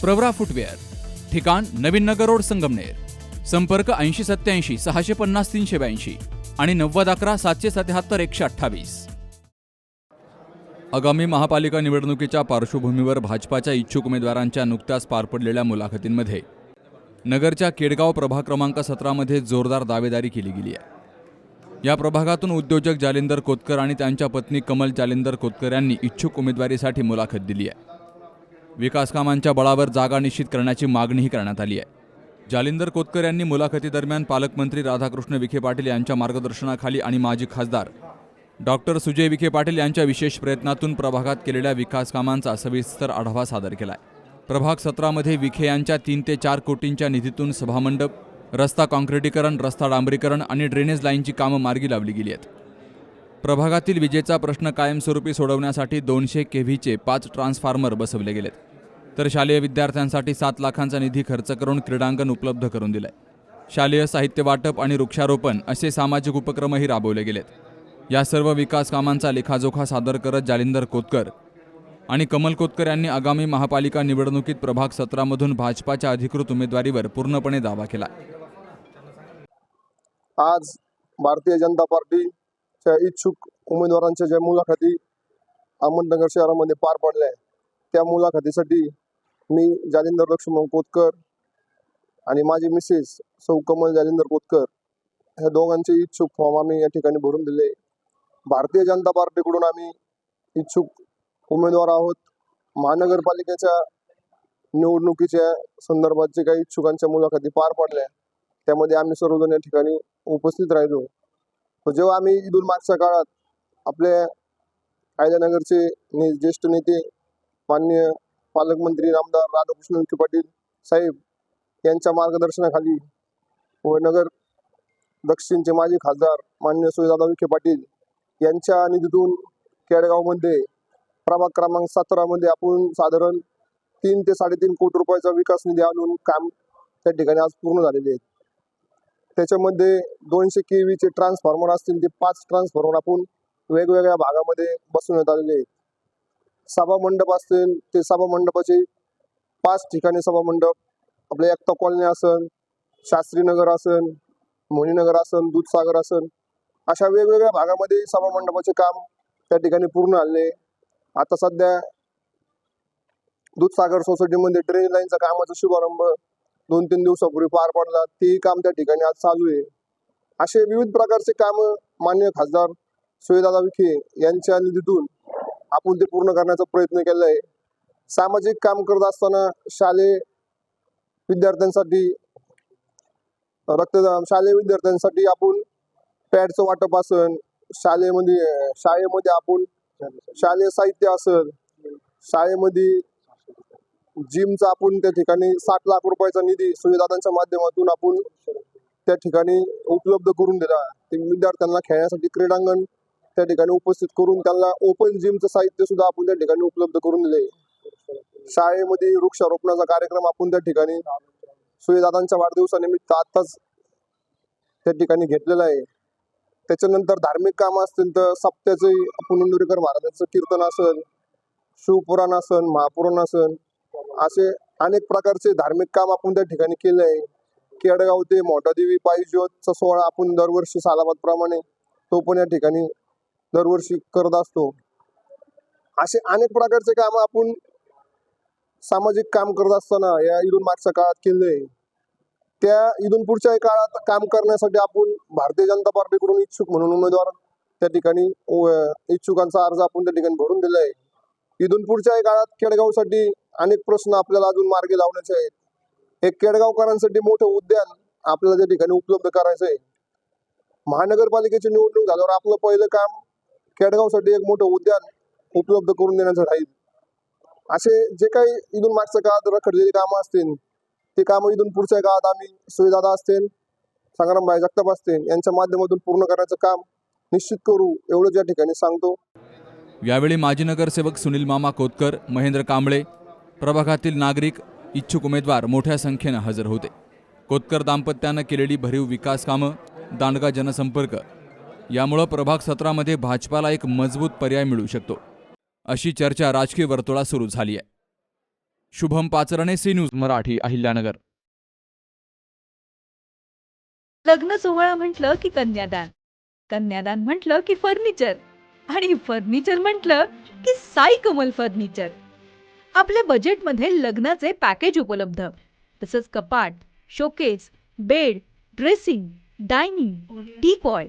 Pravara footwear ठिकाण नवीन नगर road Sangamner संपर्क ऐंशी सत्याऐंशी सहाशे पन्नास तीनशे ब्याऐंशी आणि नव्वद अकरा सातशे सत्याहत्तर एकशे अठ्ठावीस. आगामी महापालिका निवडणुकीच्या पार्श्वभूमीवर भाजपाच्या इच्छुक उमेदवारांच्या नुकत्याच पार पडलेल्या मुलाखतींमध्ये नगरच्या केडगाव प्रभाग क्रमांक सतरामध्ये जोरदार दावेदारी केली गेली आहे. या प्रभागातून उद्योजक जालिंदर कोतकर आणि त्यांच्या पत्नी कमल जालिंदर कोतकर यांनी इच्छुक उमेदवारीसाठी मुलाखत दिली आहे. विकास कामांच्या बळावर जागा निश्चित करण्याची मागणीही करण्यात आली आहे. जालिंदर कोतकर यांनी मुलाखतीदरम्यान पालकमंत्री राधाकृष्ण विखे पाटील यांच्या मार्गदर्शनाखाली आणि माजी खासदार डॉक्टर सुजय विखे पाटील यांच्या विशेष प्रयत्नातून प्रभागात केलेल्या विकास कामांचा सविस्तर आढावा सादर केला आहे प्रभाग सत्रामध्ये विखे यांच्या तीन ते चार कोटींच्या निधीतून सभामंडप रस्ता काँक्रिटीकरण रस्ता डांबरीकरण आणि ड्रेनेज लाईनची कामं मार्गी लावली गेली आहेत. प्रभागातील विजेचा प्रश्न कायमस्वरूपी सोडवण्यासाठी दोनशे केव्हीचे पाच ट्रान्सफॉर्मर बसवले गेलेत. तर शालेय विद्यार्थ्यांसाठी सात लाखांचा निधी खर्च करून क्रीडांगण उपलब्ध करून दिलंय. शालेय साहित्य वाटप आणि वृक्षारोपण असे सामाजिक उपक्रमही राबवले गेलेत. या सर्व विकास कामांचा लेखाजोखा सादर करत जालिंदर कोतकर आणि कमल कोतकर यांनी आगामी महापालिका निवडणुकीत प्रभाग सतरामधून भाजपाच्या अधिकृत उमेदवारीवर पूर्णपणे दावा केला. आज भारतीय जनता पार्टीच्या इच्छुक उमेदवारांच्या ज्या मुलाखती अहमदनगर शहरामध्ये पार पडल्या त्या मुलाखतीसाठी मी जालिंदर लक्ष्मण कोतकर आणि माझी मिसेस सौ कमल जालिंदर कोतकर ह्या दोघांचे इच्छुक फॉर्म आम्ही या ठिकाणी भरून दिले. भारतीय जनता पार्टीकडून आम्ही इच्छुक उमेदवार आहोत. महानगरपालिकेच्या निवडणुकीच्या संदर्भात जे काही इच्छुकांच्या मुलाखती पार पडल्या त्यामध्ये आम्ही सर्वजण या ठिकाणी उपस्थित राहिलो. जेव्हा आम्ही इथून मागच्या काळात आपल्या कायद्यानगरचे ने ज्येष्ठ नेते माननीय पालकमंत्री आमदार राधाकृष्ण विखे पाटील साहेब यांच्या मार्गदर्शनाखाली व नगर दक्षिणचे माजी खासदार मान्य सुजयदादा विखे पाटील यांच्या निधीतून केडगावमध्ये प्रभाग क्रमांक सतरामध्ये आपण साधारण तीन ते साडेतीन कोटी रुपयाचा विकास निधी आणून काम त्या ठिकाणी आज पूर्ण झालेले आहेत. त्याच्यामध्ये दोनशे केवीचे ट्रान्सफॉर्मर असतील ते पाच ट्रान्सफॉर्मर आपण वेगवेगळ्या भागामध्ये बसवण्यात आलेले आहेत. सभा मंडप असतील ते सभा मंडपाचे पाच ठिकाणी सभा मंडप आपले एकता कॉलनी असन शास्त्रीनगर असन मोनीनगर असन दूधसागर असन. अशा वेगवेगळ्या भागामध्ये सभा मंडपाचे काम त्या ठिकाणी पूर्ण आले आता सध्या दूधसागर सोसायटीमध्ये ड्रेन लाईनचा कामाचा शुभारंभ दोन तीन दिवसापूर्वी पार पडला. तेही काम त्या ठिकाणी आज चालू आहे. असे विविध प्रकारचे काम मान्य खासदार सुवेदादा विखे यांच्या निधीतून आपण ते पूर्ण करण्याचा प्रयत्न केला आहे सामाजिक काम करत असताना शालेय विद्यार्थ्यांसाठी रक्तदान शालेय विद्यार्थ्यांसाठी आपण पॅडचं वाटप असन शाळेमध्ये शाळेमध्ये आपण शालेय साहित्य असेल शाळेमध्ये जिमचा आपण त्या ठिकाणी साठ लाख रुपयाचा निधी सुविधांच्या माध्यमातून आपण त्या ठिकाणी उपलब्ध करून दिला. ते विद्यार्थ्यांना खेळण्यासाठी क्रीडांगण त्या ठिकाणी उपस्थित करून त्यांना ओपन जिमचं साहित्य सुद्धा आपण त्या ठिकाणी उपलब्ध करून दिले शाळेमध्ये वृक्षारोपणाचा कार्यक्रम आपण त्या ठिकाणी सुविधांच्या वाढदिवसानिमित्त आत्ताच त्या ठिकाणी घेतलेला आहे. त्याच्यानंतर धार्मिक कामं असतील तर सप्त्याचे आपण इंदुरीकर महाराजांचं कीर्तन असेल शिवपुराण असन महापुराण असन असे अनेक प्रकारचे धार्मिक काम आपण त्या ठिकाणी केले आहे. केडगाव ते मोठादेवी पायी ज्योतचा सोहळा आपण दरवर्षी सालाबाद प्रमाणे तो पण या ठिकाणी दरवर्षी करत असतो. असे अनेक प्रकारचे काम आपण सामाजिक काम करत असताना या इथून मागच्या काळात केले. त्या इथून पुढच्या काळात काम करण्यासाठी आपण भारतीय जनता पार्टीकडून इच्छुक म्हणून उमेदवार त्या ठिकाणी इच्छुकांचा अर्ज आपण त्या ठिकाणी भरून दिला आहे इथून पुढच्या काळात केडगावसाठी अनेक प्रश्न आपल्याला अजून मार्गी लावण्याचे आहेत. एक केडगावकरांसाठी मोठं उद्यान आपल्याला त्या ठिकाणी उपलब्ध करायचं आहे महानगरपालिकेची निवडणूक झाल्यावर आपलं पहिलं काम खेडगावसाठी एक मोठं उद्यान उपलब्ध करून देण्याचं राहील. असे जे काही इथून मागच्या काळात रखडलेली कामं असतील ते कामं इथून पुढच्या काळात आम्ही सुविधादा असतील संग्रामभाई जगताप असतील यांच्या माध्यमातून पूर्ण करण्याचं काम निश्चित करू एवढंच या ठिकाणी सांगतो. यावेळी माजी नगरसेवक सुनील मामा कोतकर महेंद्र कांबळे प्रभागातील नागरिक इच्छुक उमेदवार मोठ्या संख्येनं हजर होते. कोतकर दाम्पत्यानं केलेली भरीव विकास कामं दांडगा जनसंपर्क यामुळं प्रभाग सत्रामध्ये भाजपाला एक मजबूत पर्याय मिळू शकतो. अशी चर्चा राजकीय वर्तुळात सुरू झाली आहे. Shubham Pacharne C news Marathi Ahilyanagar. लग्न सोहळा म्हटलं की कन्यादान. कन्यादान म्हटलं की फर्निचर. आणि फर्निचर म्हटलं की साई कमल फर्निचर. आपल्या बजेटमध्ये लग्नाचे पॅकेज उपलब्ध. तसंच कपाट showcase bed dressing dining teapoy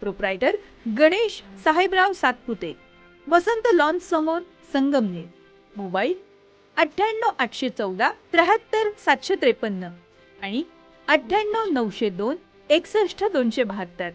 proprietor Ganesh Sahebrao Satpute Vasant lawns समोर संगमनेर मोबाईल अठ्ठ्याण्णव आठशे चौदा त्र्याहत्तर सातशे त्रेपन्न आणि अठ्ठ्याण्णव नऊशे दोन एकसष्ट दोनशे बहात्तर.